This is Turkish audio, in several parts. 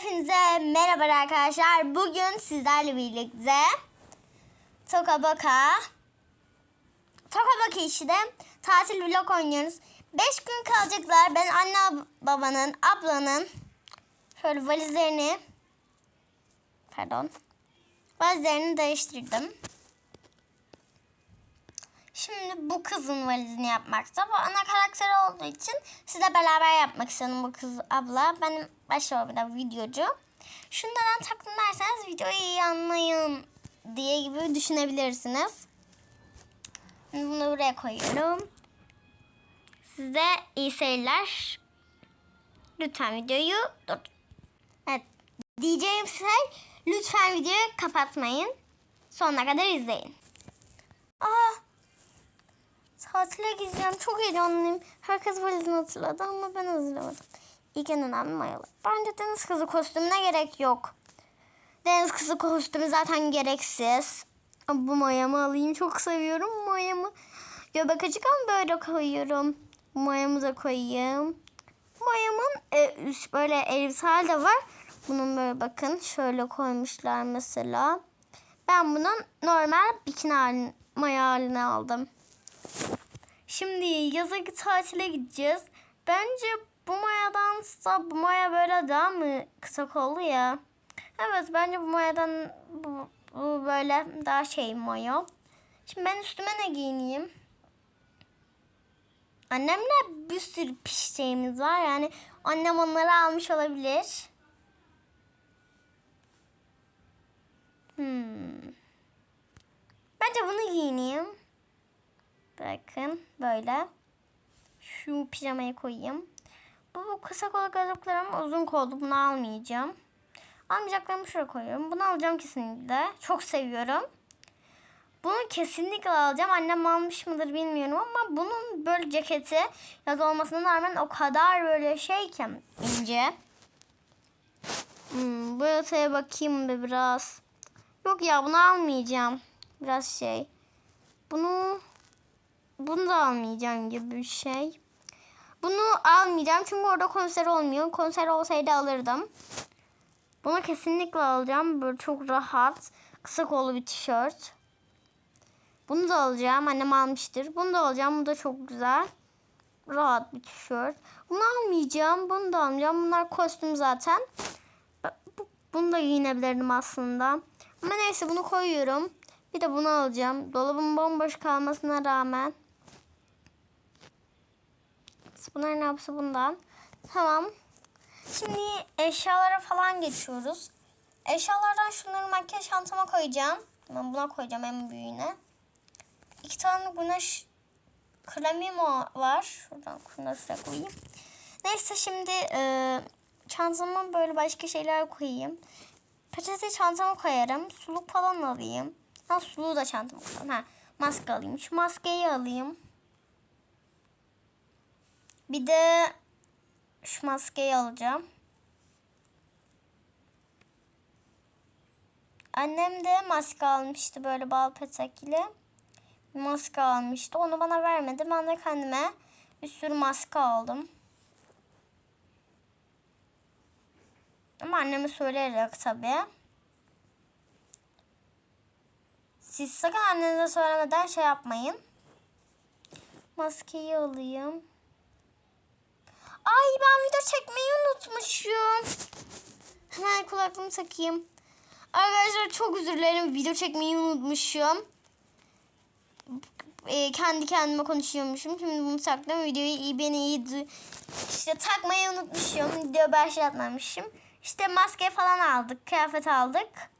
Hepinize merhaba arkadaşlar. Bugün sizlerle birlikte Toka Boka Toka Boka işte tatil vlog oynuyoruz. 5 gün kalacaklar. Ben anne babanın, ablanın şöyle valizlerini pardon valizlerini değiştirdim. Şimdi bu kızın valizini yapmakta. Bu ana karakteri olduğu için sizle beraber yapmak istedim bu kız abla. Benim başrolümde videocu. Şunu neden taktım derseniz videoyu iyi anlayın diye gibi düşünebilirsiniz. Bunu buraya koyuyorum. Size iyi seyirler. Lütfen videoyu dur. Evet. Diyeceğim şey lütfen videoyu kapatmayın. Sonuna kadar izleyin. Aa, Tatile gideceğim. Çok heyecanlıyım. Herkes valizini hatırladı ama ben hazırlamadım. İlk en önemli mayalar. Bence deniz kızı kostümüne gerek yok. Deniz kızı kostümü zaten gereksiz. Bu mayamı alayım. Çok seviyorum mayamı. Göbek açık ama böyle koyuyorum. Mayamı da koyayım. Mayamın e, üst böyle elbisel de var. Bunun böyle bakın şöyle koymuşlar mesela. Ben bunun normal bikini halini, maya halini aldım. Şimdi yaza tatile gideceğiz. Bence bu mayadansa bu maya böyle daha mı kısa kollu ya? Evet bence bu mayadan bu, bu böyle daha şey maya. Şimdi ben üstüme ne giyineyim? Annemle bir sürü pişeceğimiz var. Yani annem onları almış olabilir. Hmm. Bence bunu giyineyim. Bakın böyle. Şu pijamayı koyayım. Bu, bu kısa kol gözlükler ama uzun koldu. Bunu almayacağım. Almayacaklarımı şuraya koyuyorum. Bunu alacağım kesinlikle. Çok seviyorum. Bunu kesinlikle alacağım. Annem almış mıdır bilmiyorum ama bunun böyle ceketi yaz olmasına rağmen o kadar böyle şey ki ince. Hmm, bu yataya bakayım bir biraz. Yok ya bunu almayacağım. Biraz şey. Bunu bunu da almayacağım gibi bir şey. Bunu almayacağım çünkü orada konser olmuyor. Konser olsaydı alırdım. Bunu kesinlikle alacağım. Böyle çok rahat. Kısa kollu bir tişört. Bunu da alacağım. Annem almıştır. Bunu da alacağım. Bu da çok güzel. Rahat bir tişört. Bunu almayacağım. Bunu da almayacağım. Bunlar kostüm zaten. Bunu da giyinebilirdim aslında. Ama neyse bunu koyuyorum. Bir de bunu alacağım. Dolabım bomboş kalmasına rağmen. Bunların hepsi bundan. Tamam. Şimdi eşyalara falan geçiyoruz. Eşyalardan şunları makyaj çantama koyacağım. Ben buna koyacağım en büyüğüne. İki tane güneş kremim var. Şuradan şunları koyayım. Neyse şimdi e, çantama böyle başka şeyler koyayım. Peçete çantama koyarım. Suluk falan alayım. Ha suluğu da çantama koyarım. Ha maske alayım. Şu maskeyi alayım. Bir de şu maskeyi alacağım. Annem de maske almıştı böyle bal petekli. Bir maske almıştı. Onu bana vermedi. Ben de kendime bir sürü maske aldım. Ama anneme söyleyerek tabii. Siz sakın annenize söylemeden şey yapmayın. Maskeyi alayım. Ay ben video çekmeyi unutmuşum. Hemen kulaklığımı takayım. Arkadaşlar çok özür dilerim. Video çekmeyi unutmuşum. Ee, kendi kendime konuşuyormuşum. Şimdi bunu taktım. Videoyu iyi beni iyi işte takmayı unutmuşum. Video başlatmamışım. İşte maske falan aldık. Kıyafet aldık.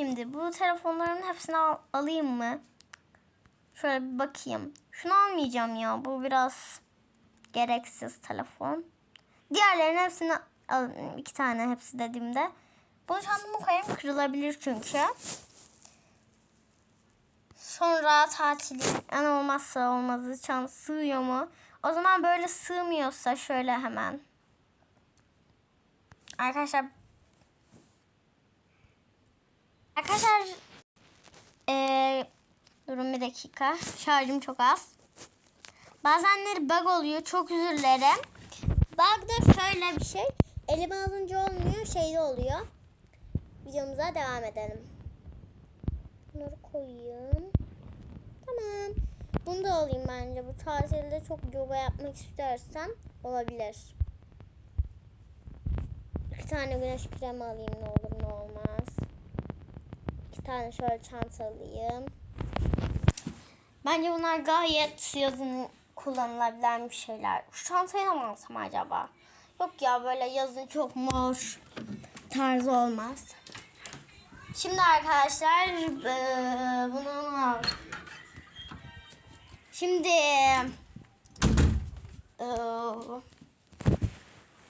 Şimdi bu telefonların hepsini al alayım mı? Şöyle bir bakayım. Şunu almayacağım ya. Bu biraz gereksiz telefon. Diğerlerinin hepsini alayım. iki tane hepsi dediğimde. Bunu çantama koyayım. Kırılabilir çünkü. Sonra tatili en olmazsa olmazı çant sığıyor mu? O zaman böyle sığmıyorsa şöyle hemen. Arkadaşlar Arkadaşlar ee, dakika. Şarjım çok az. Bazenleri bug oluyor. Çok özür dilerim. Bug böyle bir şey. Elime alınca olmuyor, şeyde oluyor. Videomuza devam edelim. Bunları koyayım. Tamam. Bunu da alayım bence. Bu tatilde çok yoga yapmak istersem olabilir. İki tane güneş kremi alayım ne olur ne olmaz. İki tane şöyle çanta alayım. Bence bunlar gayet yazın kullanılabilen bir şeyler. Şu çantayı da mı alsam acaba? Yok ya böyle yazın çok mor tarzı olmaz. Şimdi arkadaşlar eee, bunu al. Şimdi eee,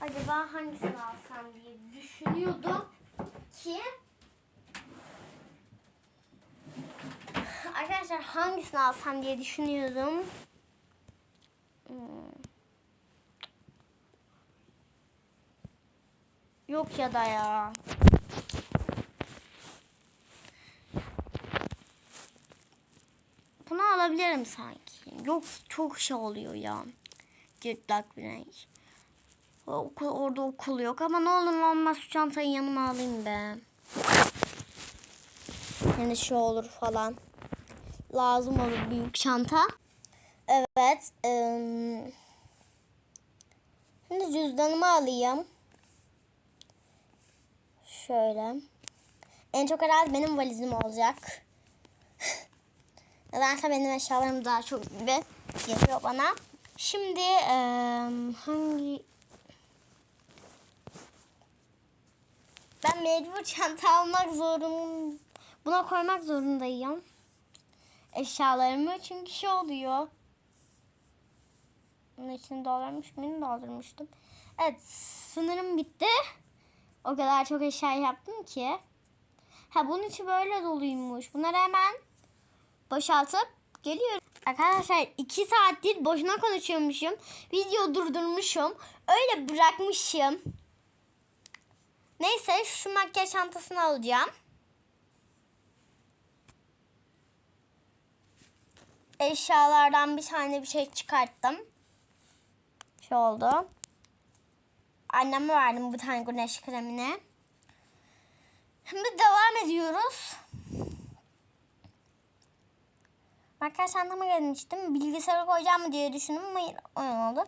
acaba hangisini alsam diye düşünüyordum ki Arkadaşlar hangisini alsam diye düşünüyordum. Hmm. Yok ya da ya. Bunu alabilirim sanki. Yok çok şey oluyor ya. Cırtlak bir renk. O- Okul, orada okul yok ama ne olur olmaz şu çantayı yanıma alayım be. Yani şu olur falan. Lazım olur büyük çanta. Evet. ım, Şimdi cüzdanımı alayım. Şöyle. En çok herhalde benim valizim olacak. Nedense benim eşyalarım daha çok gibi geliyor bana. Şimdi ım, hangi... Ben mecbur çanta almak zorundayım. Buna koymak zorundayım. Eşyalarımı çünkü şey oluyor. Bunun içini doldurmuş muyum? Doldurmuştum. Evet sınırım bitti. O kadar çok eşya yaptım ki. Ha bunun içi böyle doluymuş. Bunları hemen boşaltıp geliyorum. Arkadaşlar iki saattir boşuna konuşuyormuşum. Video durdurmuşum. Öyle bırakmışım. Neyse şu makyaj çantasını alacağım. Eşyalardan bir tane bir şey çıkarttım. Şey oldu. Anneme verdim bu tane güneş kremini. Şimdi devam ediyoruz. Makyaj çantama gelmiştim. Bilgisayara koyacağım mı diye düşündüm ama oyun oldu.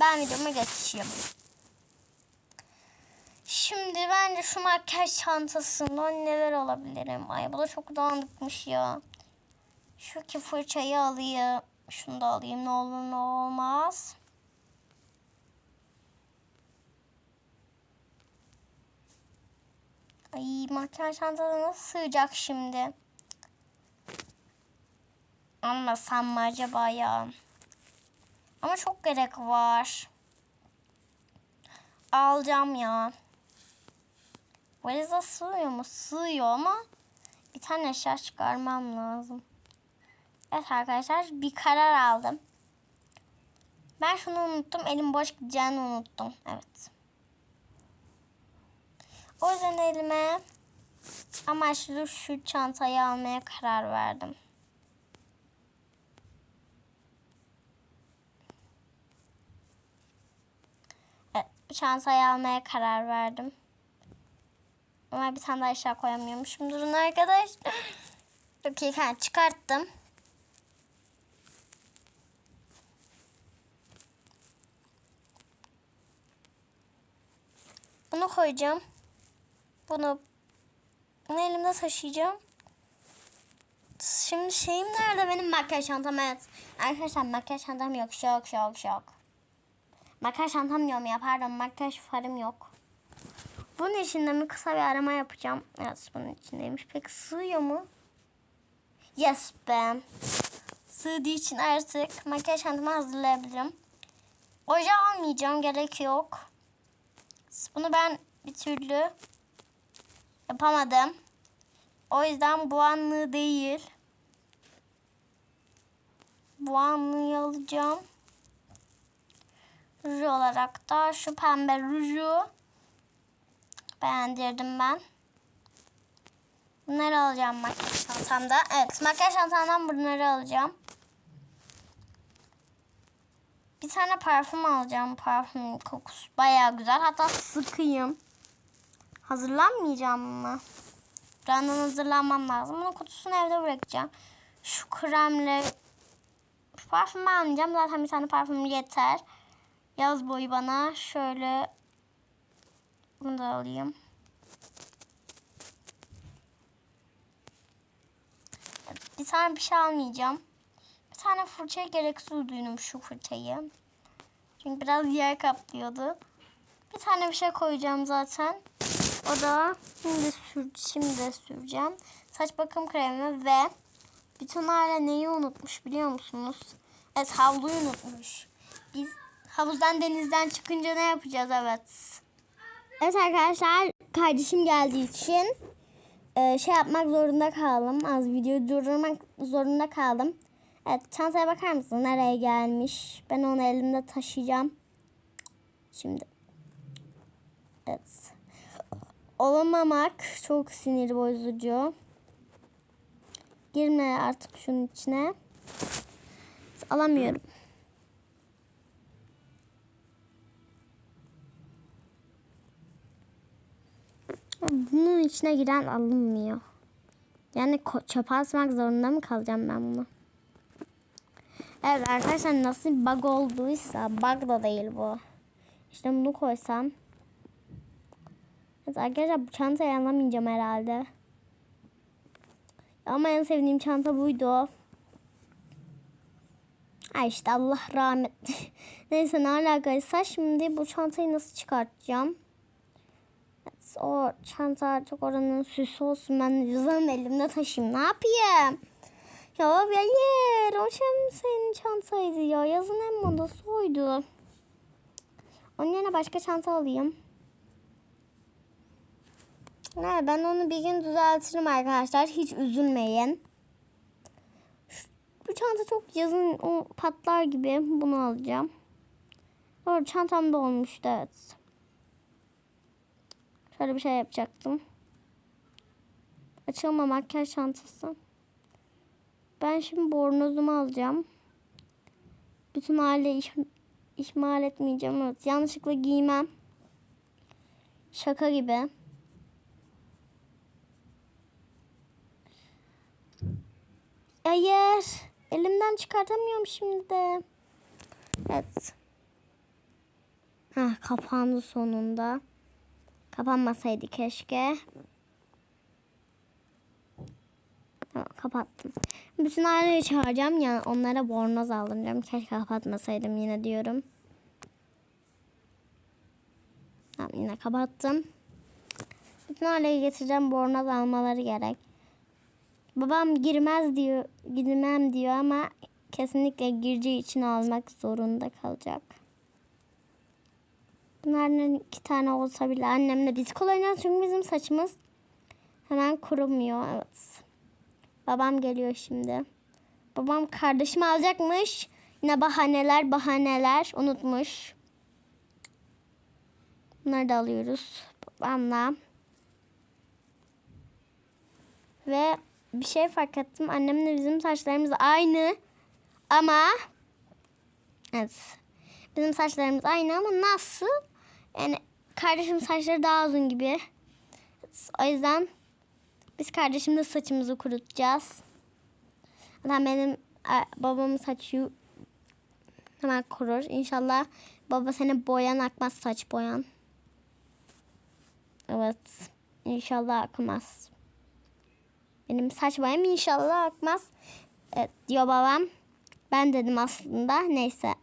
Ben videoma geçeyim. Şimdi bence şu makyaj çantasından neler alabilirim? Ay bu da çok dağınıkmış ya. Şu ki fırçayı alayım. Şunu da alayım ne olur ne olmaz. Ay makyaj çantada nasıl sığacak şimdi? Almasam mı acaba ya? Ama çok gerek var. Alacağım ya. Valize sığıyor mu? Sığıyor ama bir tane eşya çıkarmam lazım. Evet arkadaşlar bir karar aldım. Ben şunu unuttum. Elim boş gideceğini unuttum. Evet. O yüzden elime amaçlı şu çantayı almaya karar verdim. Evet, çantayı almaya karar verdim. Ama bir tane daha eşya koyamıyormuşum. Durun arkadaş. Dakika çıkarttım. Bunu koyacağım. Bunu, bunu elimde taşıyacağım. Şimdi şeyim nerede benim makyaj çantam evet. Arkadaşlar makyaj çantam yok. Şok şok şok. Makyaj çantam diyorum ya pardon makyaj farım yok. Bunun içinde mi kısa bir arama yapacağım. Evet bunun içindeymiş. Peki sığıyor mu? Yes be. Sığdığı için artık makyaj çantamı hazırlayabilirim. Oje almayacağım gerek yok. Bunu ben bir türlü yapamadım. O yüzden bu anlığı değil. Bu anlığı alacağım. Ruj olarak da şu pembe ruju beğendirdim ben. Bunları alacağım makyaj çantamda. Evet makyaj çantamdan bunları alacağım. Bir tane parfüm alacağım. Parfüm kokusu bayağı güzel. Hatta sıkayım. Hazırlanmayacağım mı? Birazdan hazırlanmam lazım. Bunun kutusunu evde bırakacağım. Şu kremle şu parfümü almayacağım. Zaten bir tane parfüm yeter. Yaz boyu bana şöyle bunu da alayım. Bir tane bir şey almayacağım. Tane fırçaya gereksiz duydum şu fırçayı. Çünkü biraz yer kaplıyordu. Bir tane bir şey koyacağım zaten. O da şimdi sür şimdi süreceğim. Saç bakım kremi ve bütün aile neyi unutmuş biliyor musunuz? Evet havluyu unutmuş. Biz havuzdan denizden çıkınca ne yapacağız evet. Evet arkadaşlar kardeşim geldiği için e, şey yapmak zorunda kaldım. Az videoyu durdurmak zorunda kaldım. Evet çantaya bakar mısın nereye gelmiş? Ben onu elimde taşıyacağım. Şimdi. Evet. Olamamak çok sinir bozucu. Girme artık şunun içine. Alamıyorum. Bunun içine giren alınmıyor. Yani çöpe atmak zorunda mı kalacağım ben bunu? Evet arkadaşlar nasıl bug olduysa bug da değil bu. İşte bunu koysam. Evet arkadaşlar bu çantayı alamayacağım herhalde. Ama en sevdiğim çanta buydu. Ay işte Allah rahmet. Neyse ne alakaysa şimdi bu çantayı nasıl çıkartacağım? Evet, o çanta artık oranın süsü olsun. Ben cüzdanımı elimde taşıyayım. Ne yapayım? Ya hayır. O çanta senin çantaydı ya. Yazın en modası oydu. Onun yerine başka çanta alayım. Ne, ben onu bir gün düzeltirim arkadaşlar. Hiç üzülmeyin. Şu- Bu çanta çok yazın o patlar gibi. Bunu alacağım. Doğru çantam da olmuştu evet. Şöyle bir şey yapacaktım. Açılma makyaj çantası. Ben şimdi bornozumu alacağım. Bütün aile iş, ihmal etmeyeceğim. Evet, yanlışlıkla giymem. Şaka gibi. Hayır. Elimden çıkartamıyorum şimdi de. Evet. Heh, kapandı sonunda. Kapanmasaydı keşke. Tamam kapattım. Bütün aileyi çağıracağım ya onlara bornoz aldıracağım. Keşke kapatmasaydım yine diyorum. Tamam yine kapattım. Bütün aileyi getireceğim bornoz almaları gerek. Babam girmez diyor, girmem diyor ama kesinlikle gireceği için almak zorunda kalacak. Bunlardan iki tane olsa bile annemle biz kullanacağız çünkü bizim saçımız hemen kurumuyor. Evet. Babam geliyor şimdi. Babam kardeşimi alacakmış. Yine bahaneler bahaneler unutmuş. Bunları da alıyoruz babamla. Ve bir şey fark ettim. Annemle bizim saçlarımız aynı. Ama evet. Bizim saçlarımız aynı ama nasıl? Yani kardeşim saçları daha uzun gibi. O yüzden biz kardeşimle saçımızı kurutacağız. Zaten benim babamın saçı hemen kurur. İnşallah baba seni boyan akmaz saç boyan. Evet. İnşallah akmaz. Benim saç boyam inşallah akmaz. Evet, diyor babam. Ben dedim aslında. Neyse.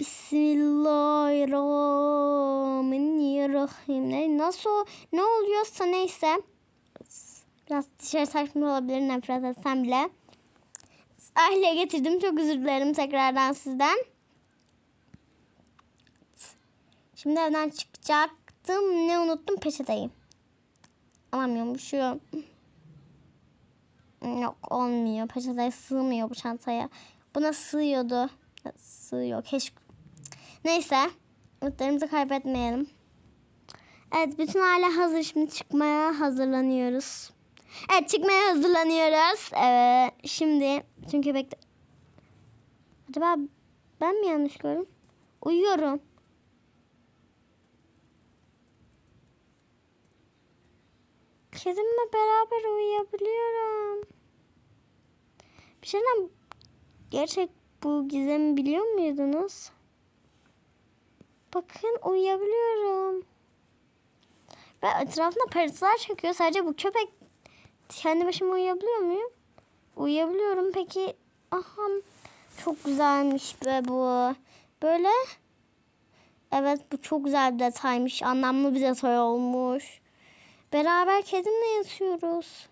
Bismillahirrahmanirrahim. Nasıl ne oluyorsa neyse. Biraz dışarı saçma olabilir nefret etsem bile. Aile getirdim. Çok özür dilerim tekrardan sizden. Şimdi evden çıkacaktım. Ne unuttum? Peçeteyi. Alamıyorum. Şu yok olmuyor. Peçete sığmıyor bu çantaya. Buna sığıyordu. Sığıyor. Keşke. Neyse. Umutlarımızı kaybetmeyelim. Evet bütün aile hazır. Şimdi çıkmaya hazırlanıyoruz. Evet çıkmaya hazırlanıyoruz. Evet şimdi bütün köpek... Acaba Ben mi yanlış gördüm? Uyuyorum. Kedimle beraber uyuyabiliyorum. Bir şeyden gerçek bu gizemi biliyor muydunuz? Bakın uyuyabiliyorum. Ve etrafında parıltılar çekiyor. Sadece bu köpek kendi başıma uyuyabiliyor muyum? Uyuyabiliyorum. Peki aha çok güzelmiş be bu. Böyle evet bu çok güzel bir detaymış. Anlamlı bir detay olmuş. Beraber kedimle yatıyoruz.